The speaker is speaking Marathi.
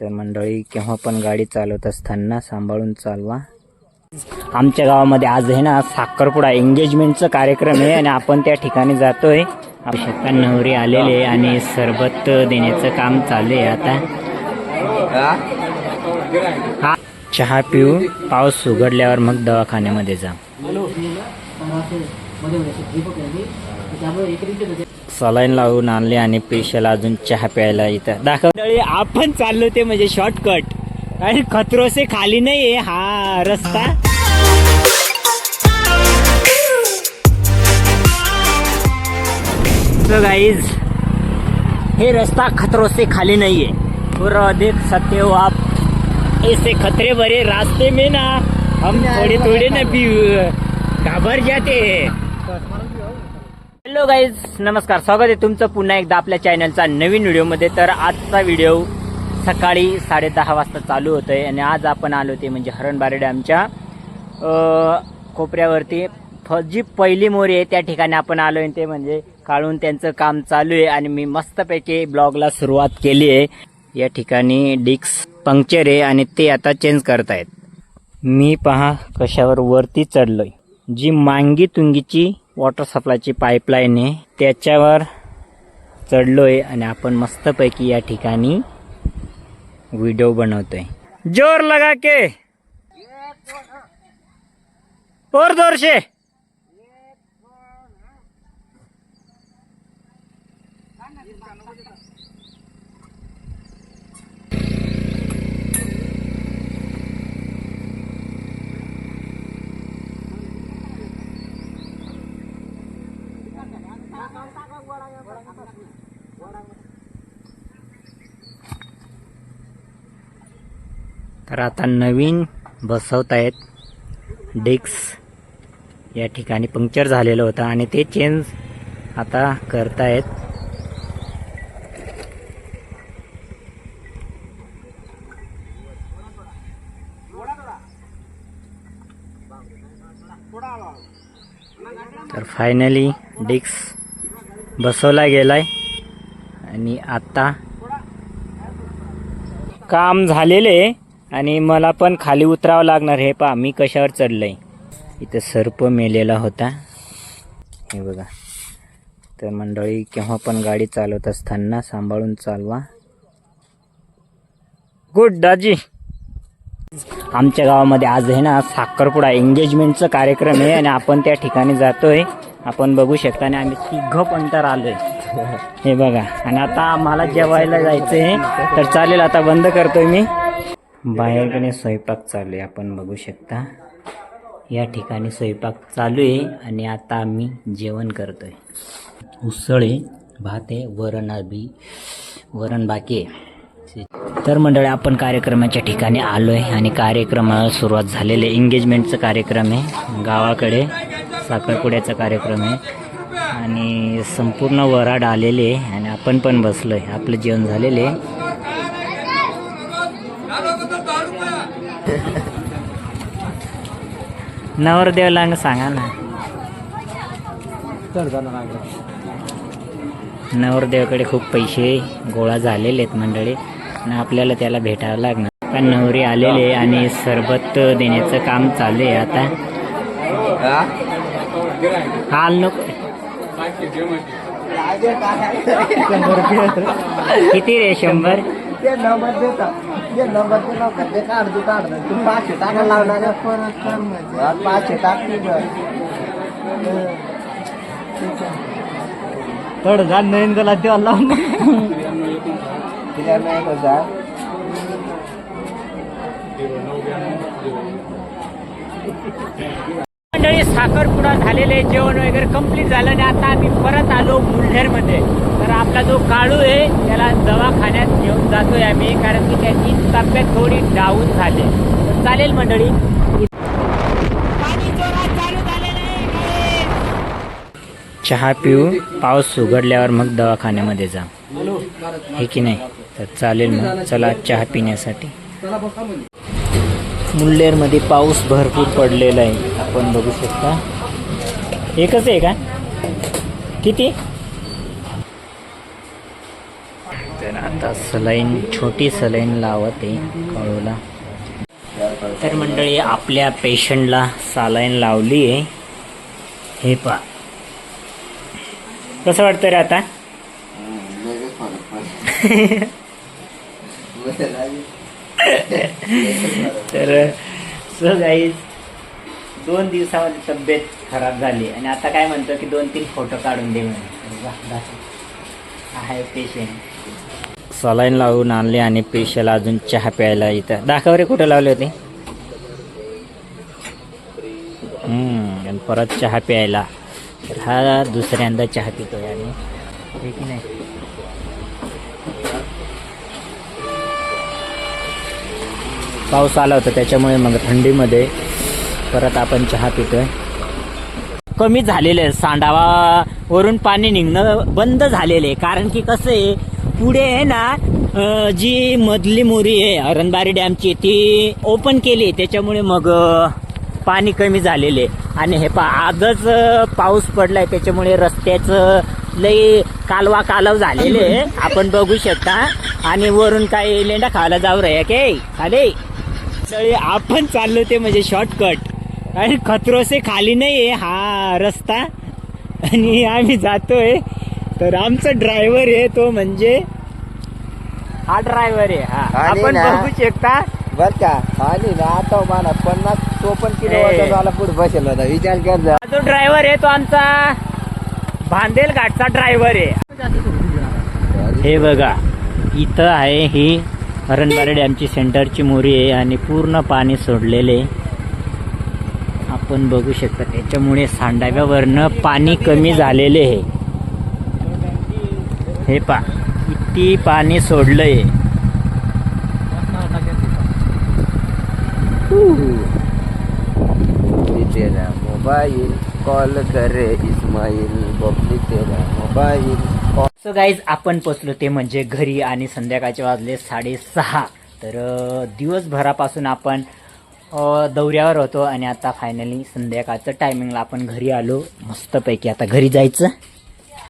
तर मंडळी केव्हा पण गाडी चालवत असताना सांभाळून चालवा. आमच्या गावामध्ये आज आहे ना साखरपुडा एंगेजमेंटचा कार्यक्रम आहे आणि आपण त्या ठिकाणी जातोय. आवश्यकता नवरी आलेले आणि सरबत देण्याचं काम चालू आहे आता. हा चहा पिऊ पाऊस उघडल्यावर मग दवाखान्यामध्ये जा. सलाईन लावून आणले आणि पेशाला अजून चहा प्यायला इथं. दाखव. आपण चाललो ते म्हणजे शॉर्टकट आणि खतरोसे खाली नाही आहे हा रस्ता. गाईज हे रस्ता खतरोसे खाली नहीं है और देख सकते हो आप. ऐसे खतरे भरे रास्ते में ना हम थोड़े थोड़े ना भी घाबर जाते हैं. हॅलो गाईज नमस्कार. स्वागत आहे तुमचं पुन्हा एकदा आपल्या चॅनलचा नवीन व्हिडिओमध्ये तर आजचा व्हिडिओ सकाळी साडेदहा वाजता चालू होतो आहे आणि आज आपण आलो ते म्हणजे हरणबारे डॅमच्या कोपऱ्यावरती. फ- जी पहिली मोरी आहे त्या ठिकाणी आपण आलो आहे ते म्हणजे काढून त्यांचं काम चालू आहे. आणि मी मस्तपैकी ब्लॉगला सुरुवात केली आहे. या ठिकाणी डिक्स पंक्चर आहे. आणि ते आता चेंज करतायत. मी पहा कशावर वरती चढलोय. जी मांगी तुंगीची वॉटर सप्लायची पाईपलाईन आहे त्याच्यावर चढलोय आणि आपण मस्तपैकी या ठिकाणी व्हिडिओ बनवतोय. जोर लगा के! और जोर तर आता नवीन बसवतायत डिक्स या ठिकाणी पंक्चर झालेलं होतं आणि ते चेंज आता करतायत तर फायनली डिक्स बसवला गेलाय. आणि आता काम झालेले आहे. आणि मला पण खाली उतरावं लागणार हे पहा मी कशावर चढलंय. इथं सर्प मेलेला होता. हे बघा. तर मंडळी केव्हा पण गाडी चालवत असताना सांभाळून चालवा. गुड दाजी. आमच्या गावामध्ये आज आहे ना साखरपुडा एंगेजमेंटचा कार्यक्रम आहे आणि आपण त्या ठिकाणी जातोय. आपण बघू शकता आणि आम्ही तिघ पण तर आलोय. हे बघा. आणि आता मला जेवायला जायचंय. तर चालेल आता बंद करतोय मी. म्हणजे बाहेरकडे स्वयंपाक चालू आहे आपण बघू शकता. या ठिकाणी स्वयंपाक चालू आहे आणि आता आम्ही जेवण करतोय. उसळ आहे भात आहे वरण बी वरण बाकी आहे. तर मंडळी आपण कार्यक्रमाच्या ठिकाणी आलो आहे आणि कार्यक्रमाला सुरुवात झालेली आहे. एंगेजमेंटचा कार्यक्रम आहे गावाकडे साखरपुड्याचा कार्यक्रम आहे. आणि संपूर्ण वराड आलेले आहे आणि आपण पण बसलो आहे आपलं जेवण झालेले आहे. नवरदेवला सांगा ना. नवरदेवाकडे खूप पैसे गोळा झालेले आहेत मंडळी आणि आपल्याला त्याला भेटावं लागणार. पण नवरी आलेले आणि सरबत देण्याचं काम चालू आहे आता. हाल नको. किती रे शंभर? ते नंबर देता ते नंबर ते लवकर ते काढ तू काढ तू पाचशे टाका लावणार हा, पाचशे टाक. थोडं जा नवीन गला देवा लावून. तिला नाही मंडळी साखरपुडा झालेले जेवण वगैरे कंप्लीट झालं आणि आता आम्ही परत आलो मुलढेरमध्ये तर आपला जो काळू आहे त्याला दवाखान्यात घेऊन जातोय आम्ही कारण की त्याची तब्येत थोडी डाऊन झाली. तर चालेल मंडळी. चहा पिऊ पाऊस उघडल्यावर मग दवाखान्यामध्ये जा. हे की नाही? तर चालेल मग. चला चहा पिण्यासाठी. मुल्लेरमध्ये पाऊस भरपूर पडलेला आहे. आपण बघू शकता. एकच आहे का? किती? तर आता सलाईन छोटी सलाईन लावत आहे कळूला. तर मंडळी आपल्या पेशंटला सालाईन लावली आहे. हे पा कसं वाटतं रे आता? तर सो दोन दिवसामध्ये तब्येत खराब झाली. आणि आता काय म्हणतो की दोन तीन फोटो काढून दे म्हणे. आहे पेशंट सलाईन लावून आणले आणि पेशल अजून चहा प्यायला इथं. दाखव रे कुठं लावले होते? आणि परत चहा प्यायला. तर हा दुसऱ्यांदा चहा पितोय आणि की नाही? पाऊस आला होता त्याच्यामुळे मग थंडीमध्ये परत आपण चहा पितोय. कमी झालेलं आहे सांडावा वरून पाणी निघणं बंद झालेलं आहे. कारण की कसं आहे पुढे आहे ना जी मधली मोरी आहे अरणबारी डॅमची ती ओपन केली त्याच्यामुळे मग पाणी कमी झालेले आणि हे पा आजच पाऊस पडलाय. त्याच्यामुळे रस्त्याचं लई कालवा कालव झालेले आपण बघू शकता. आणि वरून काही लेंडा खायला जाऊ रे के? खाली? तळी आपण चाललो ते म्हणजे शॉर्टकट आणि खत्रोसे खाली नाही आहे हा रस्ता. आणि आम्ही जातोय. तर आमचा ड्रायव्हर आहे तो म्हणजे हा ड्रायव्हर आहे. हा. आणि आपण ना- बघू शकता. बर का. आणि ना आता मला पन्नास चोपन्न किलो ए. वजन वाला पुढे बसेल होता. विचार कर हा जो ड्रायव्हर आहे तो आमचा भांदेल घाटचा ड्रायव्हर आहे हे बघा. इथं आहे ही हरणबारे डॅमची सेंटरची मोरी आहे आणि पूर्ण पाणी सोडलेले. आपण बघू शकता त्याच्यामुळे सांडाव्यावरनं पाणी कमी झालेले आहे. हे पा किती पाणी सोडलंय. आहे तेरा मोबाईल कॉल करे इस्माईल बबली तेरा मोबाईल. सो गाईज आपण पोचलो ते म्हणजे घरी आणि संध्याकाळचे वाजले साडेसहा. तर दिवसभरापासून आपण दौऱ्यावर होतो आणि आता फायनली संध्याकाळचं टायमिंगला आपण घरी आलो. मस्तपैकी आता घरी जायचं.